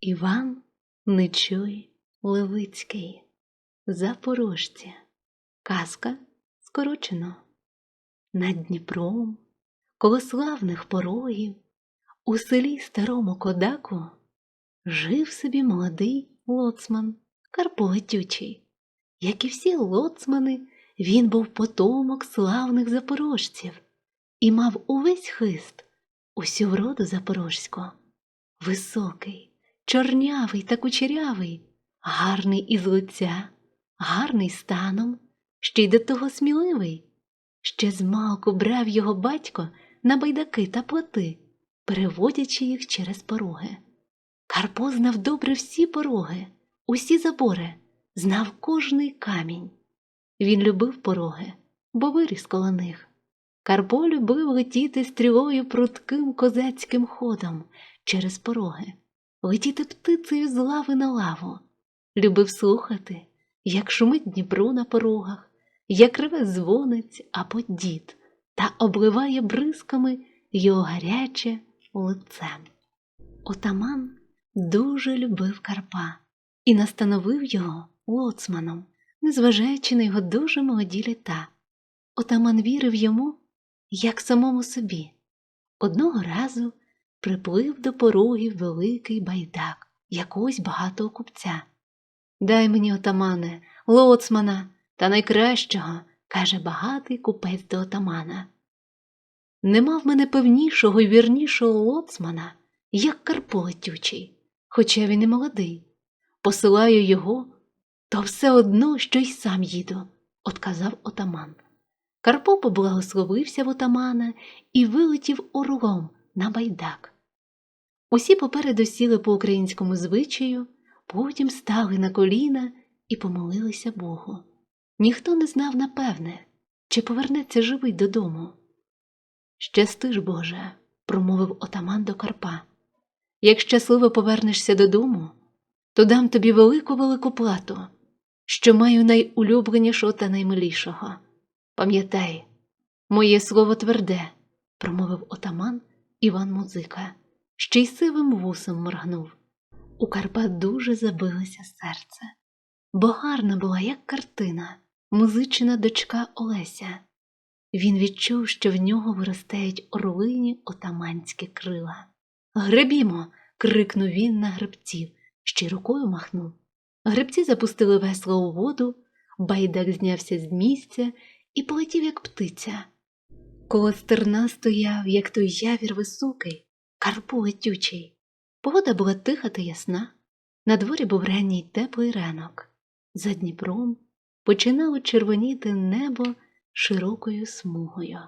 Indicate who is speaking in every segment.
Speaker 1: Іван Нечуй Левицький. Запорожці. Казка скорочено. Над Дніпром, коло славних порогів, у селі Старому Кодаку жив собі молодий лоцман Карпо Летючий. Як і всі лоцмани, він був потомок славних запорожців і мав увесь хист, усю вроду запорожську. Високий, чорнявий та кучерявий, гарний із лиця, гарний станом, ще й до того сміливий. Ще змалку брав його батько на байдаки та плоти, переводячи їх через пороги. Карпо знав добре всі пороги, усі забори, знав кожний камінь. Він любив пороги, бо виріс коло них. Карпо любив летіти стрілою прутким козацьким ходом через пороги, летіти птицею з лави на лаву, любив слухати, як шумить Дніпро на порогах, як реве дзвонець або дід та обливає бризками його гаряче лице. Отаман дуже любив Карпа і настановив його лоцманом, незважаючи на його дуже молоді літа. Отаман вірив йому, як самому собі. Одного разу приплив до порогів великий байдак якогось багатого купця. Дай мені, отамане, лоцмана та найкращого, каже багатий купець до отамана. Нема в мене певнішого й вірнішого лоцмана, як Карпо Летючий, хоча він і молодий. Посилаю його, то все одно, що й сам їду, отказав отаман. Карпо поблагословився в отамана і вилетів орлом на байдак. Усі попереду сіли по українському звичаю, потім стали на коліна і помолилися Богу. Ніхто не знав напевне, чи повернеться живий додому. Щасти ж, Боже, промовив отаман до Карпа. Як щасливо повернешся додому, то дам тобі велику велику плату, що маю найулюбленішого та наймилішого. Пам'ятай, моє слово тверде, промовив отаман Іван Музика, ще й сивим вусом моргнув. У Карпа дуже забилося серце, бо гарна була, як картина, музична дочка Олеся. Він відчув, що в нього виростають орлині отаманські крила. Гребімо. крикнув він на гребців, ще й рукою махнув. Гребці запустили весло у воду, байдак знявся з місця і полетів, як птиця. Коло стерна стояв, як той явір високий, карпу летючий. Погода була тиха та ясна. На дворі був ранній теплий ранок. За Дніпром починало червоніти небо широкою смугою.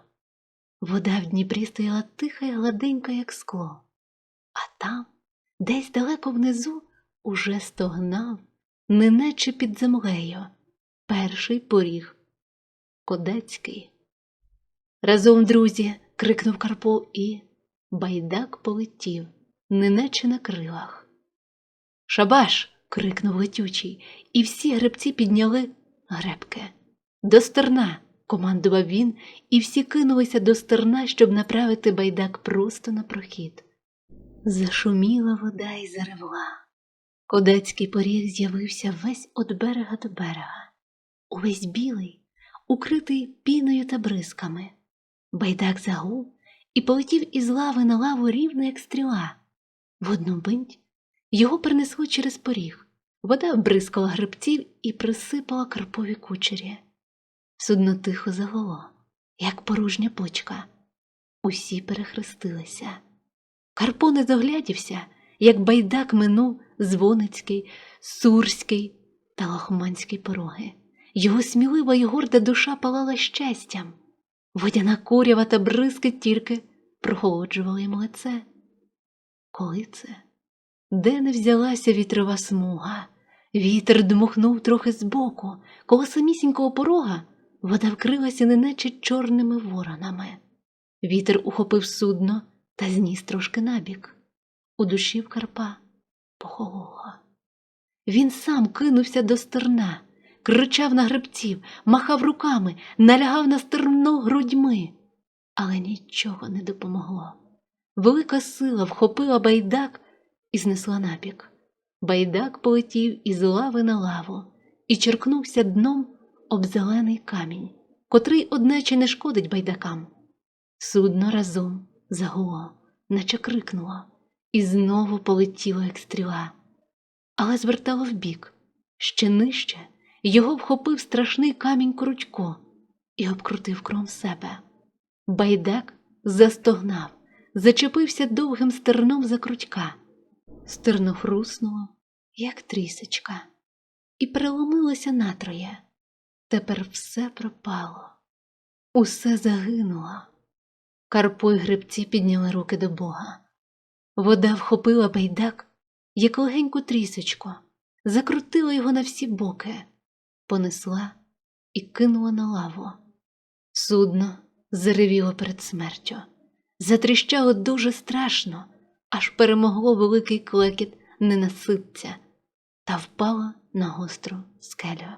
Speaker 1: Вода в Дніпрі стояла тиха й гладенька, як скло, а там, десь далеко внизу, уже стогнав, неначе під землею, перший поріг Кодецький. Разом, друзі, крикнув Карпо і байдак полетів, неначе на крилах. Шабаш. крикнув летючий, і всі гребці підняли гребки. До стерна, командував він, і всі кинулися до стерна, щоб направити байдак просто на прохід. Зашуміла вода і заревла. Кодецький поріг з'явився весь від берега до берега, увесь білий, укритий піною та бризками. Байдак загув і полетів із лави на лаву рівно, як стріла. В одну мить його принесло через поріг. Вода вбризкала грибців і присипала карпові кучері. Судно тихо загуло, як порожня почка. Усі перехрестилися. Карпо не доглядівся, як байдак минув Звоницький, Сурський та Лохманський пороги. Його смілива й горда душа палала щастям. Водяна курява та бризки тільки прохолоджували йому лице. Коли це? Де не взялася вітрова смуга? Вітер дмухнув трохи збоку, коло самісінького порога вода вкрилася неначе чорними воронами. Вітер ухопив судно та зніс трошки набік. У душі в Карпа похололо. Він сам кинувся до стерна, кричав на гребців, махав руками, налягав на стерно грудьми, але нічого не допомогло. Велика сила вхопила байдак і знесла набік. байдак полетів із лави на лаву і черкнувся дном об зелений камінь, котрий одначе не шкодить байдакам. Судно разом загуло, наче крикнуло, і знову полетіло, як стріла, але звертало вбік, ще нижче його вхопив страшний камінь крутько і обкрутив кром себе. Байдак застогнав, зачепився довгим стерном за крутька. Стерно хруснуло, як трісочка, і переломилося натроє. Тепер все пропало, усе загинуло. Карпо й гребці підняли руки до Бога. Вода вхопила байдак, як легеньку трісочку, закрутила його на всі боки, понесла і кинула на лаву. Судно заревіло перед смертю, затріщало дуже страшно, аж перемогло великий клекіт ненаситця та впало на гостру скелю.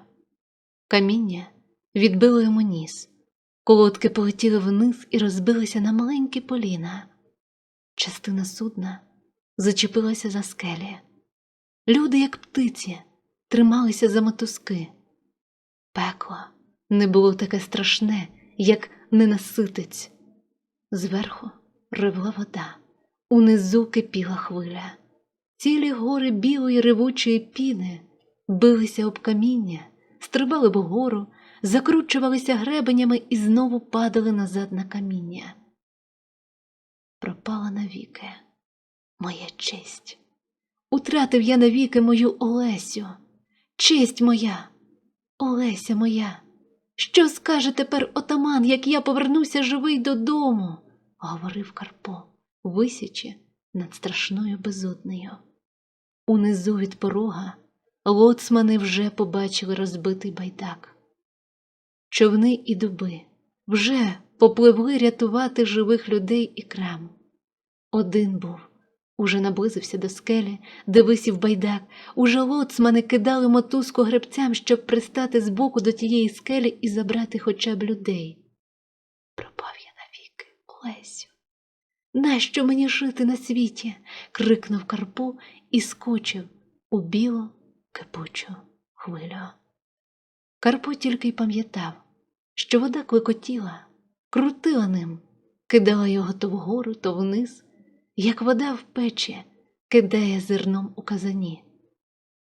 Speaker 1: Каміння відбило йому ніс, колодки полетіли вниз і розбилися на маленькі поліна. Частина судна зачепилася за скелі. Люди, як птиці, трималися за мотузки. Пекло не було таке страшне, як ненаситець. Зверху ревла вода, унизу кипіла хвиля. Цілі гори білої ревучої піни билися об каміння, стрибали вгору, закручувалися гребенями і знову падали назад на каміння. Пропала навіки моя честь. Утратив я навіки мою Олесю, честь моя, Олеся моя. Що скаже тепер отаман, як я повернуся живий додому? говорив Карпо, висячи над страшною безоднею. Унизу від порога лоцмани вже побачили розбитий байдак. Човни і дуби вже попливли рятувати живих людей і крам. Один був, уже наблизився до скелі, де висів байдак, уже лоцмани кидали мотузку гребцям, щоб пристати збоку до тієї скелі і забрати хоча б людей. Пропав я навіки, Олесю. Нащо мені жити на світі? крикнув Карпо і скочив у білу кипучу хвилю. Карпо тільки й пам'ятав, що вода клекотіла, крутила ним, кидала його то вгору, то вниз, як вода в печі кидає зерном у казані.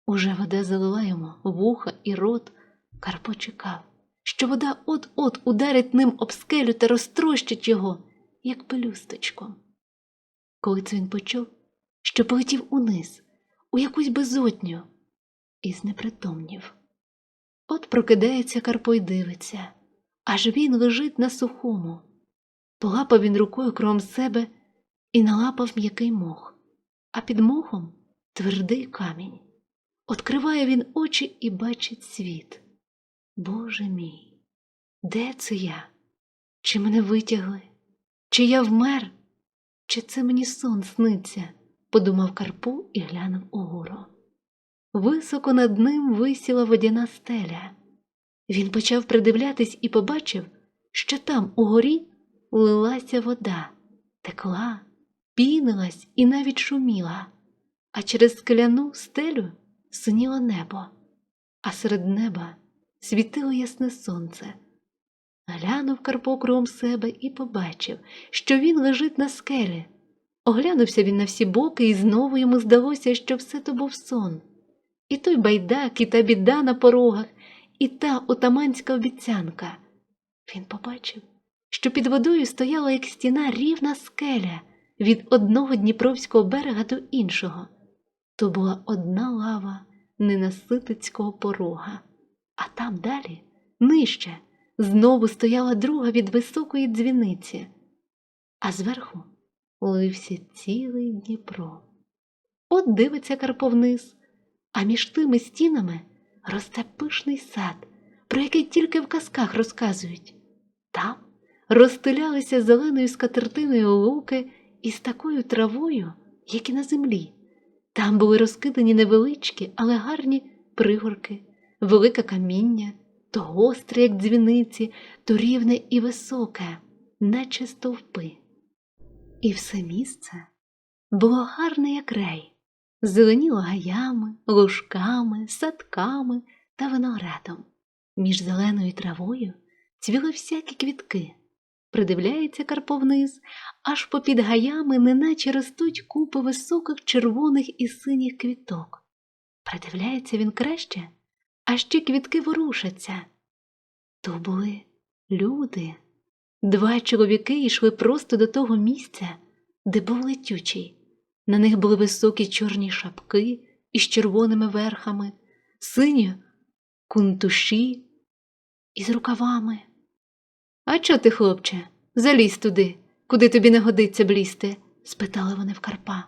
Speaker 1: Уже вода залила йому вуха і рот, Карпо чекав, що вода от-от ударить ним об скелю та розтрощить його, як пелюсточком. Коли це він почув, що полетів униз, у якусь безодню, і знепритомнів. От прокидається Карпо й дивиться, аж він лежить на сухому. Полапав він рукою кром себе і налапав м'який мох, а під мохом твердий камінь. Откриває він очі і бачить світ. Боже мій, де це я? Чи мене витягли? Чи я вмер? Чи це мені сон сниться? подумав Карпо і глянув угору. Високо над ним висіла водяна стеля. Він почав придивлятись і побачив, що там угорі лилася вода, текла, пінилась і навіть шуміла, а через скляну стелю синіло небо, а серед неба світило ясне сонце. Глянув Карпо кругом себе і побачив, що він лежить на скелі. Оглянувся він на всі боки, і знову йому здалося, що все то був сон. І той байдак, і та біда на порогах, і та отаманська обіцянка. Він побачив, що під водою стояла як стіна рівна скеля від одного дніпровського берега до іншого. То була одна лава ненаситицького порога, а там далі, нижче, знову стояла друга від високої дзвіниці, а зверху лився цілий Дніпро. От дивиться Карпо вниз, а між тими стінами росте пишний сад, про який тільки в казках розказують. Там розстелялися зеленою скатертиною луки із такою травою, як і на землі. Там були розкидані невеличкі, але гарні пригорки, велике каміння, то гостре, як дзвіниці, то рівне і високе, наче стовпи. І все місце було гарне, як рей, зеленіло гаями, лужками, садками та виноградом. Між зеленою травою цвіли всякі квітки. Придивляється Карпо вниз, аж попід гаями неначе ростуть купи високих червоних і синіх квіток. Придивляється він краще, а ще квітки ворушаться. То були люди. Два чоловіки йшли просто до того місця, де був летючий. На них були високі чорні шапки із червоними верхами, сині кунтуші із рукавами. А чо ти, хлопче, залізь туди, куди тобі не годиться блізти? спитали вони в Карпа.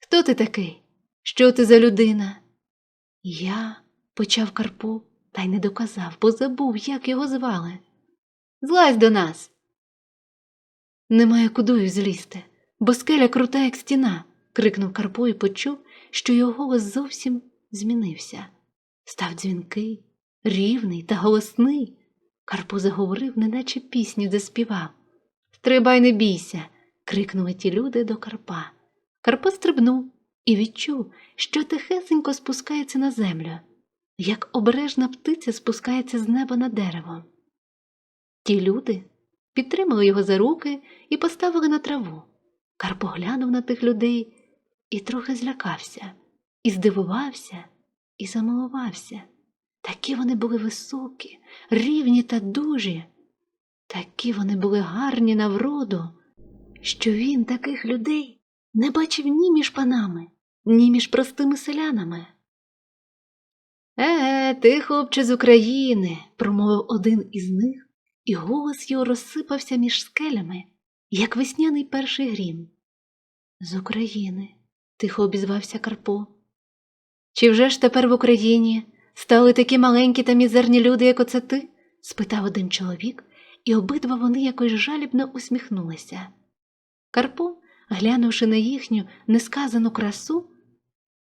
Speaker 1: Хто ти такий? Що ти за людина? Я, почав Карпо, та й не доказав, бо забув, як його звали. Злазь до нас. Немає кудою злізти, бо скеля крута, як стіна, крикнув Карпо і почув, що його голос зовсім змінився. Став дзвінкий, рівний та голосний. Карпо заговорив, неначе пісню заспівав. Стрибай, не бійся. крикнули ті люди до Карпа. Карпо стрибнув і відчув, що тихесенько спускається на землю, як обережна птиця спускається з неба на дерево. Ті люди підтримали його за руки і поставили на траву. Карпо глянув на тих людей і трохи злякався, і здивувався, і замилувався. Такі вони були високі, рівні та дужі, такі вони були гарні на вроду, що він таких людей не бачив ні між панами, ні між простими селянами. Е, ти, хлопче, з України, промовив один із них, і голос його розсипався між скелями, як весняний перший грім. З України, тихо обізвався Карпо. Чи вже ж тепер в Україні стали такі маленькі та мізерні люди, як оце ти? спитав один чоловік, і обидва вони якось жалібно усміхнулися. Карпо, глянувши на їхню несказану красу,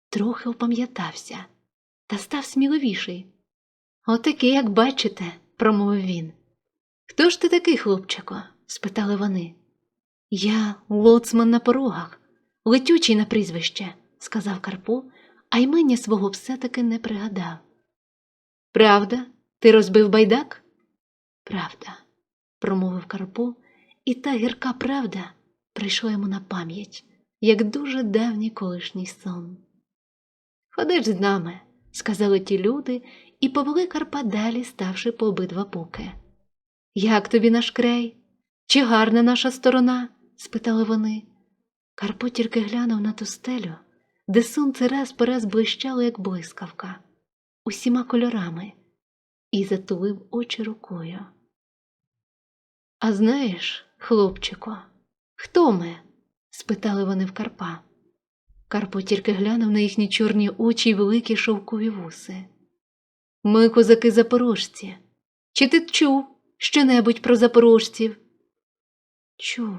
Speaker 1: трохи опам'ятався та став сміливіший. Отакий, як бачите, промовив він. Хто ж ти такий, хлопчико? спитали вони. Я лоцман на порогах, летючий на прізвище, сказав Карпо, а ймення свого все-таки не пригадав. Правда, ти розбив байдак? Правда, промовив Карпо, і та гірка правда прийшла йому на пам'ять, як дуже давній колишній сон. Ходиш з нами, сказали ті люди і повели Карпа далі, ставши по обидва боки. Як тобі наш край? Чи гарна наша сторона? спитали вони. Карпо тільки глянув на ту стелю, де сонце раз по раз блищало, як блискавка, усіма кольорами, і затулив очі рукою. А знаєш, хлопчико, хто ми? спитали вони в Карпа. Карпо тільки глянув на їхні чорні очі й великі шовкові вуси. Ми козаки запорожці. Чи ти чув що-небудь про запорожців? Чув,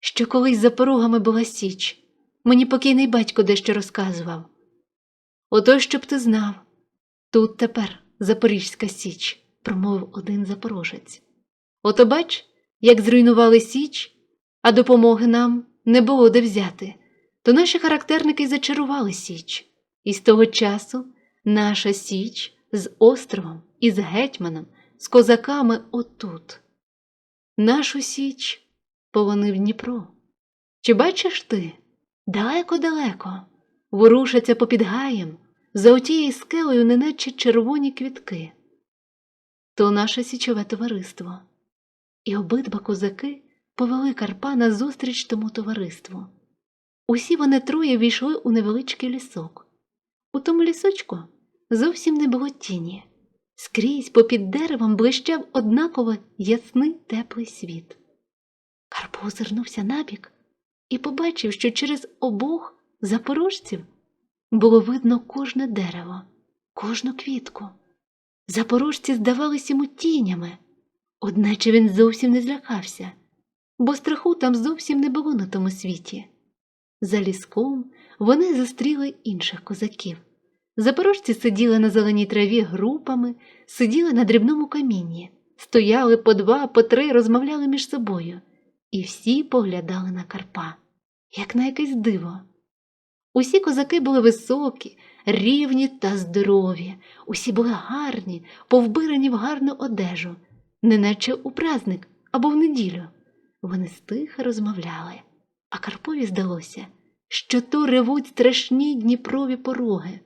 Speaker 1: що колись за порогами була Січ. Мені покійний батько дещо розказував. Ото, щоб ти знав. Тут тепер Запорізька Січ, промовив один запорожець. Ото бач, як зруйнували Січ, а допомоги нам не було де взяти, то наші характерники зачарували Січ. І з того часу наша Січ з островом і з гетьманом, з козаками отут. Нашу Січ полонив Дніпро. Чи бачиш ти? Далеко-далеко ворушаться попід гаєм, за отією скелею неначе червоні квітки. То наше січове товариство. І обидва козаки повели Карпа назустріч тому товариству. Усі вони троє війшли у невеличкий лісок. У тому лісочку зовсім не було тіні. Скрізь попід деревом блищав однаково ясний теплий світ. Карпо озирнувся набік і побачив, що через обох запорожців було видно кожне дерево, кожну квітку. Запорожці здавались йому тінями, одначе він зовсім не злякався, бо страху там зовсім не було на тому світі. За ліском вони зустріли інших козаків. Запорожці сиділи на зеленій траві групами, сиділи на дрібному камінні, стояли по два, по три, розмовляли між собою, і всі поглядали на Карпа, як на якесь диво. Усі козаки були високі, рівні та здорові, усі були гарні, повбирані в гарну одежу, неначе у праздник або в неділю. Вони стиха розмовляли, а Карпові здалося, що то ревуть страшні Дніпрові пороги.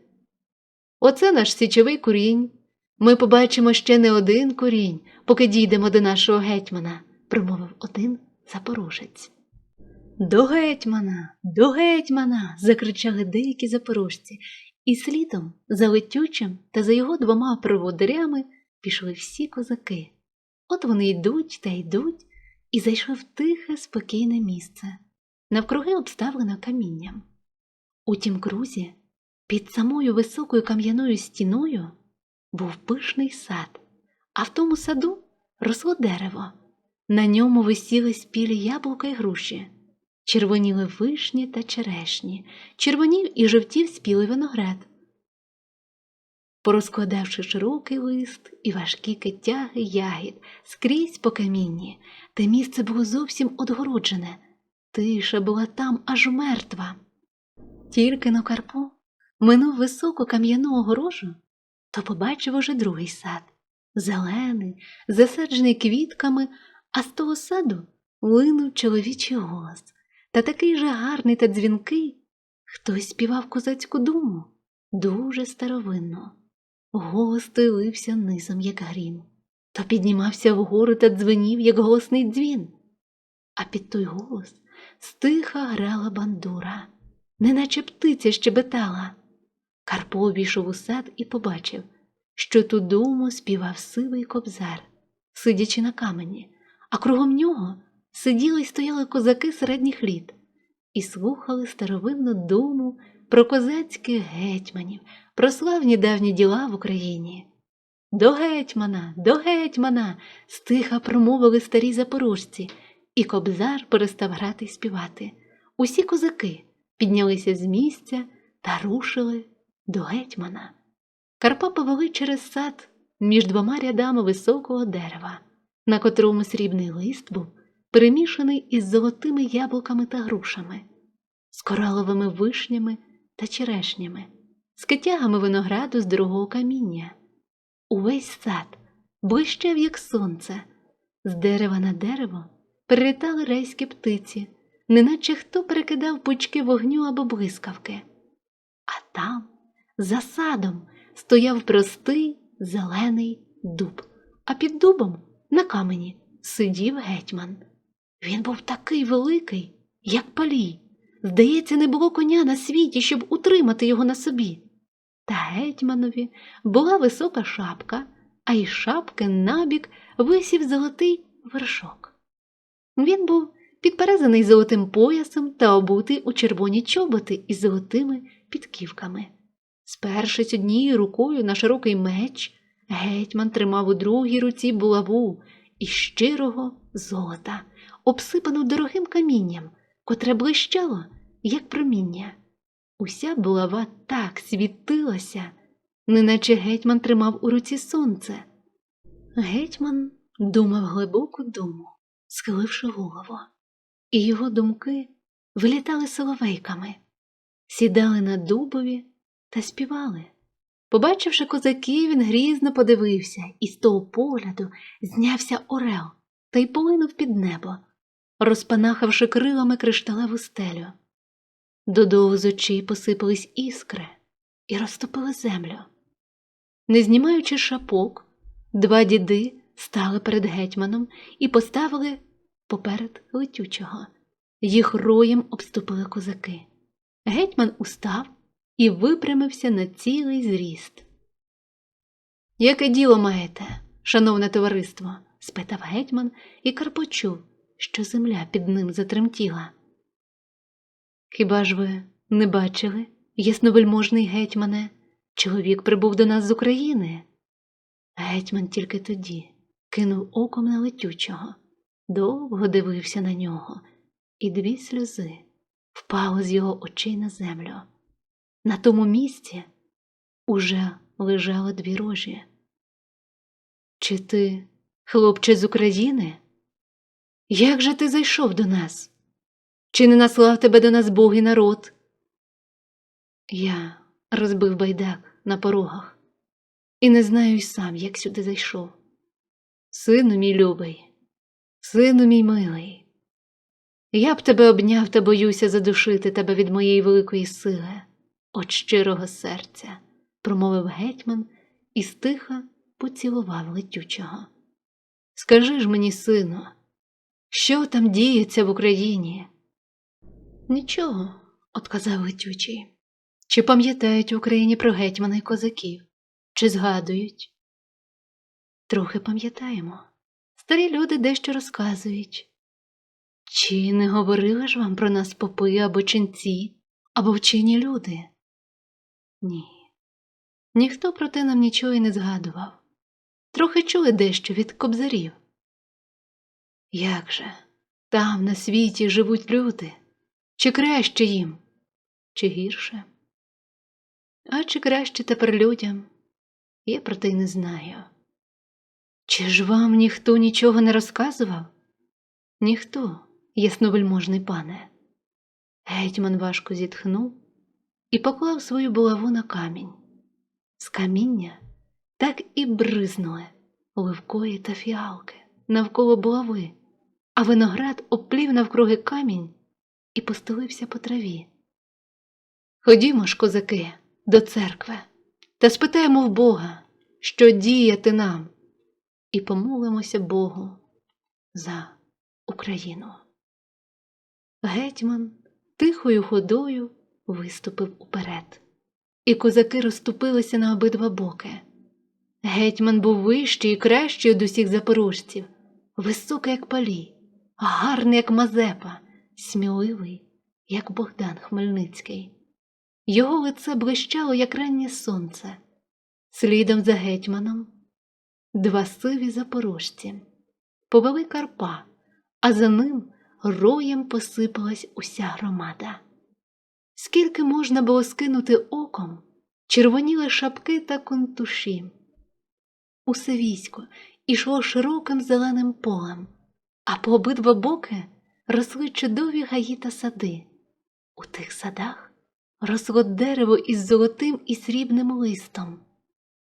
Speaker 1: Оце наш січовий курінь. Ми побачимо ще не один курінь, поки дійдемо до нашого гетьмана, промовив один запорожець. До гетьмана, до гетьмана. закричали деякі запорожці, і слідом за летючим та за його двома проводарями пішли всі козаки. От вони йдуть та йдуть і зайшли в тихе, спокійне місце, навкруги обставлено камінням. У тім крузі, під самою високою кам'яною стіною, був пишний сад, а в тому саду росло дерево. На ньому висіли спілі яблука й груші, червоніли вишні та черешні, червонів і жовтів спілий виноград. Порозкладавши широкий лист і важкі китяги ягід скрізь по камінні, те місце було зовсім одгороджене, тиша була там аж мертва. Тільки на Карпо минув високу кам'яну огорожу, то побачив уже другий сад, зелений, засаджений квітками, а з того саду линув чоловічий голос, та такий же гарний та дзвінкий, хтось співав козацьку думу, дуже старовинно. Голос той низом, як грім, то піднімався вгору та дзвенів, як голосний дзвін. А під той голос стиха грала бандура, неначе птиця щебетала. Карпо обійшов у сад і побачив, що ту думу співав сивий кобзар, сидячи на камені, а кругом нього сиділи й стояли козаки середніх літ і слухали старовинну думу про козацьких гетьманів, про славні давні діла в Україні. До гетьмана, до гетьмана. стиха промовили старі запорожці, і кобзар перестав грати й співати. Усі козаки піднялися з місця та рушили до гетьмана. Карпа повели через сад між двома рядами високого дерева, на котрому срібний лист був перемішаний із золотими яблуками та грушами, з кораловими вишнями та черешнями, з китягами винограду з дорогого каміння. Увесь сад блищав, як сонце, з дерева на дерево перелітали рейські птиці, неначе хто перекидав пучки вогню або блискавки. А там, за садом, стояв простий зелений дуб, а під дубом на камені сидів гетьман. Він був такий великий, як палій. Здається, не було коня на світі, щоб утримати його на собі. Та гетьманові була висока шапка, а із шапки набік висів золотий вершок. Він був підперезаний золотим поясом та обутий у червоні чоботи із золотими підківками. Спершись однією рукою на широкий меч, гетьман тримав у другій руці булаву із щирого золота, обсипану дорогим камінням, котре блищало, як проміння. Уся булава так світилася, неначе гетьман тримав у руці сонце. Гетьман думав глибоку думу, схиливши голову, і його думки вилітали соловейками, сідали на дубові та співали. Побачивши козаків, він грізно подивився, і з того погляду знявся орел та й полинув під небо, розпанахавши крилами кришталеву стелю. Додолу з очей посипались іскри і розтопили землю. Не знімаючи шапок, два діди стали перед гетьманом і поставили поперед летючого. Їх роєм обступили козаки. Гетьман устав і випрямився на цілий зріст. Яке діло маєте, шановне товариство? спитав гетьман і Карпо чув, що земля під ним затремтіла. Хіба ж ви не бачили, ясновельможний гетьмане, чоловік прибув до нас з України? Гетьман тільки тоді кинув оком на летючого, довго дивився на нього, і дві сльози впали з його очей на землю. На тому місці уже лежало дві рожі. Чи ти, хлопче з України? Як же ти зайшов до нас? Чи не наслав тебе до нас Бог і народ? Я розбив байдак на порогах і не знаю й сам, як сюди зайшов. Сину мій любий, сину мій милий, я б тебе обняв та боюся задушити тебе від моєї великої сили, от щирого серця, промовив гетьман і стиха поцілував летючого. Скажи ж мені, сину, що там діється в Україні? Нічого, отказав летючий. Чи пам'ятають в Україні про гетьмана й козаків? Чи згадують? Трохи пам'ятаємо. Старі люди дещо розказують. Чи не говорили ж вам про нас попи або ченці, або вчені люди? Ні. Ніхто про те нам нічого й не згадував. Трохи чули дещо від кобзарів. Як же, там на світі живуть люди, чи краще їм, чи гірше? А чи краще тепер людям? Я про те й не знаю. Чи ж вам ніхто нічого не розказував? Ніхто, ясновельможний пане. Гетьман важко зітхнув і поклав свою булаву на камінь. З каміння так і бризнули оливкої та фіалки навколо булави, а виноград оплів навкруги камінь і постелився по траві. Ходімо ж, козаки, до церкви та спитаємо в Бога, що діяти нам, і помолимося Богу за Україну. Гетьман тихою ходою виступив уперед, і козаки розступилися на обидва боки. Гетьман був вищий і кращий від усіх запорожців, високий, як палій, гарний, як Мазепа, сміливий, як Богдан Хмельницький. Його лице блищало, як раннє сонце. Слідом за гетьманом два сиві запорожці повели Карпа, а за ним роєм посипалась уся громада. Скільки можна було скинути оком, червоніли шапки та контуші. Усе військо ішло широким зеленим полем, а по обидва боки росли чудові гаї та сади. У тих садах росло дерево із золотим і срібним листом,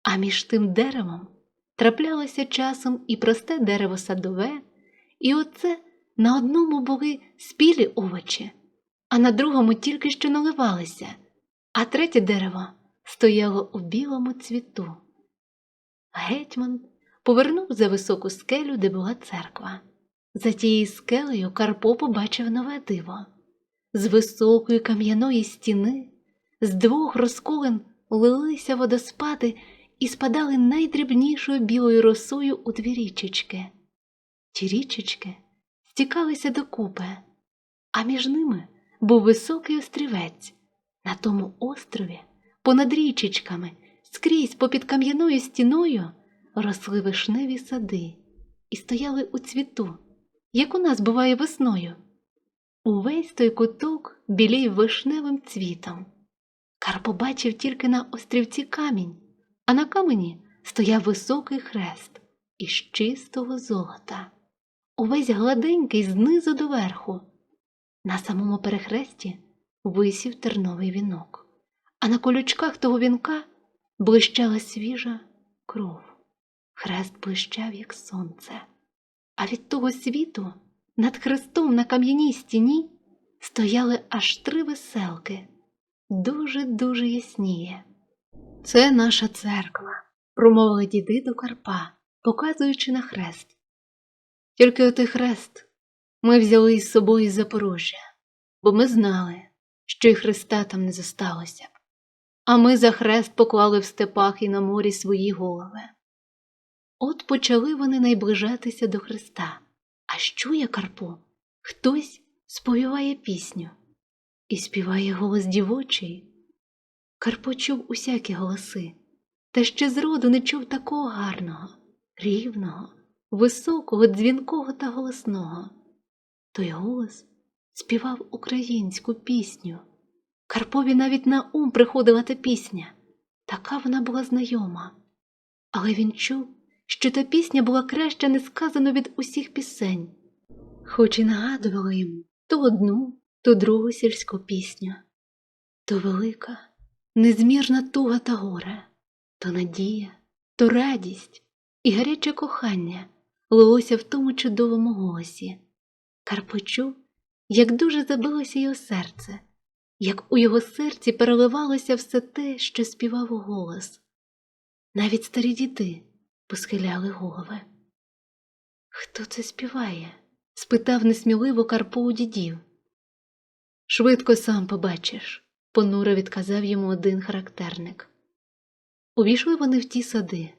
Speaker 1: а між тим деревом траплялося часом і просте дерево садове, і оце на одному були спілі овочі, а на другому тільки що наливалися, а третє дерево стояло у білому цвіту. Гетьман повернув за високу скелю, де була церква. За тією скелею Карпо побачив нове диво. З високої кам'яної стіни, з двох розколин лилися водоспади і спадали найдрібнішою білою росою у дві річечки. Ті річечки стікалися докупи, а між ними був високий острівець. На тому острові, понад річечками, скрізь попід кам'яною стіною росли вишневі сади і стояли у цвіту, як у нас буває весною. Увесь той куток білів вишневим цвітом. Карпо бачив тільки на острівці камінь, а на камені стояв високий хрест із чистого золота, увесь гладенький знизу до верху. На самому перехресті висів терновий вінок, а на колючках того вінка блищала свіжа кров. Хрест блищав, як сонце, а від того світу над хрестом на кам'яній стіні стояли аж три веселки, дуже-дуже ясніє. Це наша церква, промовили діди до Карпа, показуючи на хрест. Тільки отий хрест ми взяли із собою з Запорожжя, бо ми знали, що й Христа там не зосталося б. А ми за хрест поклали в степах і на морі свої голови. От почали вони найближатися до Христа, а чує Карпо, хтось сповіває пісню і співає голос дівочий. Карпо чув усякі голоси, та ще зроду не чув такого гарного, рівного, високого, дзвінкого та голосного. Той голос співав українську пісню. Карпові навіть на ум приходила та пісня, така вона була знайома, але він чув, що та пісня була краще несказано від усіх пісень, хоч і нагадувала йому то одну, то другу сільську пісню. То велика незмірна туга та горе, то надія, то радість і гаряче кохання лилося в тому чудовому голосі. Карпо чув, як дуже забилося його серце, як у його серці переливалося все те, що співав голос. Навіть старі діти посхиляли голови. Хто це співає? спитав несміливо Карпо у дідів. Швидко сам побачиш, понуро відказав йому один характерник. Увійшли вони в ті сади,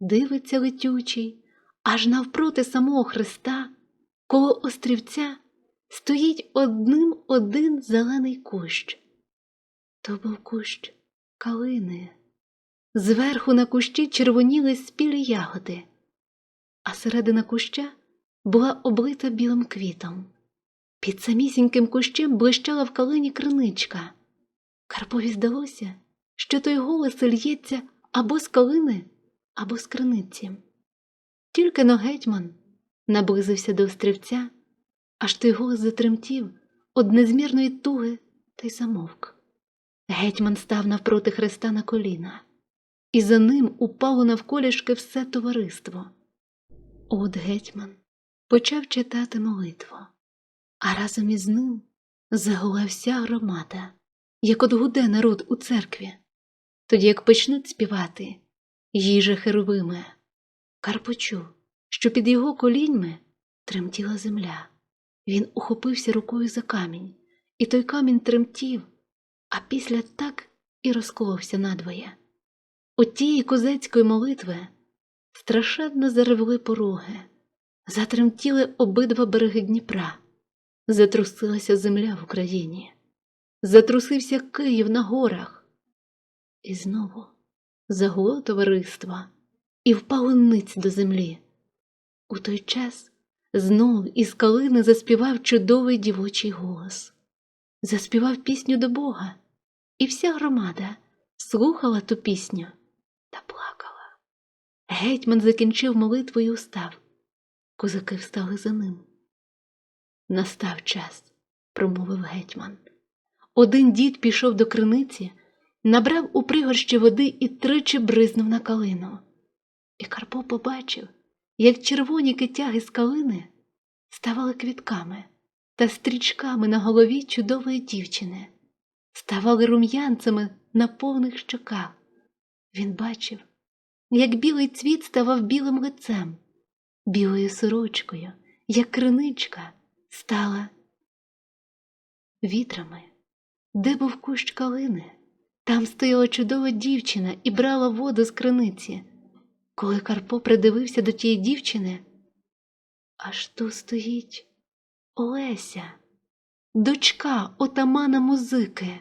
Speaker 1: дивиться летючий, аж навпроти самого Христа, коло острівця, стоїть одним один зелений кущ. То був кущ калини. Зверху на кущі червоніли спілі ягоди, а середина куща була облита білим квітом. Під самісіньким кущем блищала в калині криничка. Карпові здалося, що той голос лється або з калини, або з криниці. Тільки но гетьман наблизився до острівця, аж той голос затремтів од незмірної туги та й замовк. Гетьман став навпроти Христа на коліна, і за ним упало навколішки все товариство. От гетьман почав читати молитву, а разом із ним загула вся громада, як от гуде народ у церкві. Тоді як почнуть співати їжа херовими, Кар почув, що під його коліньми тремтіла земля. Він ухопився рукою за камінь, і той камінь тремтів, а після так і розколовся надвоє. От тієї козацької молитви страшенно заревли пороги, затремтіли обидва береги Дніпра, затрусилася земля в Україні, затрусився Київ на горах. І знову загуло товариство і впало ниць до землі. У той час знов із калини заспівав чудовий дівочий голос, заспівав пісню до Бога, і вся громада слухала ту пісню та плакала. Гетьман закінчив молитву і устав. Козаки встали за ним. Настав час, промовив гетьман. Один дід пішов до криниці, набрав у пригорщі води і тричі бризнув на калину. І Карпо побачив, як червоні китяги з калини ставали квітками та стрічками на голові чудової дівчини, ставали рум'янцями на повних щоках. Він бачив, як білий цвіт ставав білим лицем, білою сорочкою, як криничка, стала вітрами, де був кущ калини. Там стояла чудова дівчина і брала воду з криниці. Коли Карпо придивився до тієї дівчини, аж ту стоїть Олеся, дочка отамана музики.